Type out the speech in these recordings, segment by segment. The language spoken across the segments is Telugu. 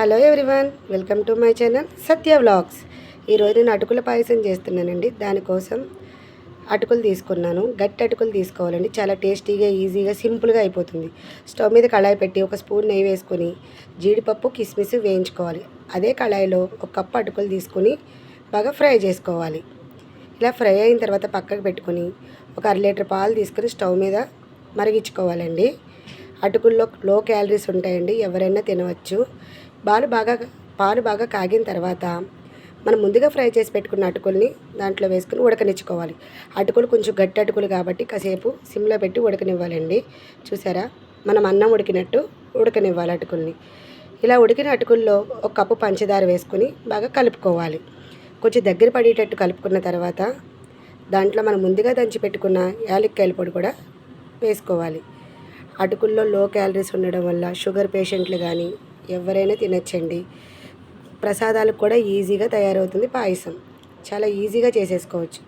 Hello everyone welcome to my channel Satya vlogs. ఈరోజు నేను అటుకుల పాయసం చేస్తున్నానండి. దానికోసం అటుకులు తీసుకున్నాను. గట్టి అటుకులు తీసుకోవాలండి. చాలా టేస్టీగా ఈజీగా సింపుల్గా అయిపోతుంది. స్టవ్ మీద కళాయి పెట్టి ఒక స్పూన్ నెయ్యి వేసుకొని జీడిపప్పు కిస్మిస్ వేయించుకోవాలి. అదే కళాయిలో ఒక కప్పు అటుకులు తీసుకొని బాగా ఫ్రై చేసుకోవాలి. ఇలా ఫ్రై అయిన తర్వాత పక్కకు పెట్టుకొని ఒక అర లీటర్ పాలు తీసుకొని స్టవ్ మీద మరిగించుకోవాలండి. అటుకుల్లో లో క్యాలరీస్ ఉంటాయండి. ఎవరైనా తినవచ్చు. పాలు బాగా పాలు బాగా కాగిన తర్వాత మనం ముందుగా ఫ్రై చేసి పెట్టుకున్న అటుకుల్ని దాంట్లో వేసుకుని ఉడకనిచ్చుకోవాలి. అటుకులు కొంచెం గట్టి అటుకులు కాబట్టి కాసేపు సిమ్లో పెట్టి ఉడకనివ్వాలండి. చూసారా? మనం అన్నం ఉడికినట్టు ఉడకనివ్వాలి అటుకుల్ని. ఇలా ఉడికిన అటుకుల్లో ఒక కప్పు పంచదార వేసుకుని బాగా కలుపుకోవాలి. కొంచెం దగ్గర పడేటట్టు కలుపుకున్న తర్వాత దాంట్లో మనం ముందుగా దంచి పెట్టుకున్న యాలక్కాయల పొడి కూడా వేసుకోవాలి. అటుకుల్లో లో క్యాలరీస్ ఉండడం వల్ల షుగర్ పేషెంట్లు కానీ ఎవరైనా తినచ్చండి. ప్రసాదాలకు కూడా ఈజీగా తయారవుతుంది పాయసం. చాలా ఈజీగా చేసేసుకోవచ్చు.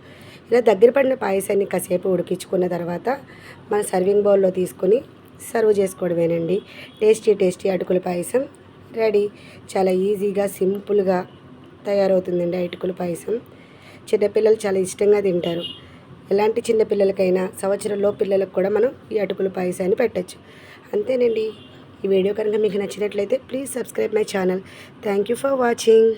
ఇలా దగ్గర పడిన పాయసాన్ని కాసేపు ఉడికించుకున్న తర్వాత మన సర్వింగ్ బౌల్లో తీసుకొని సర్వ్ చేసుకోవడమేనండి. టేస్టీ టేస్టీ అటుకుల పాయసం రెడీ. చాలా ఈజీగా సింపుల్గా తయారవుతుందండి అటుకుల పాయసం. చిన్నపిల్లలు చాలా ఇష్టంగా తింటారు. ఎలాంటి చిన్నపిల్లలకైనా సంవత్సరంలో పిల్లలకు కూడా మనం ఈ అటుకుల పాయసాన్ని పెట్టచ్చు. అంతేనండి. ఈ వీడియో కనుక మీకు నచ్చినట్లయితే please subscribe my channel thank you for watching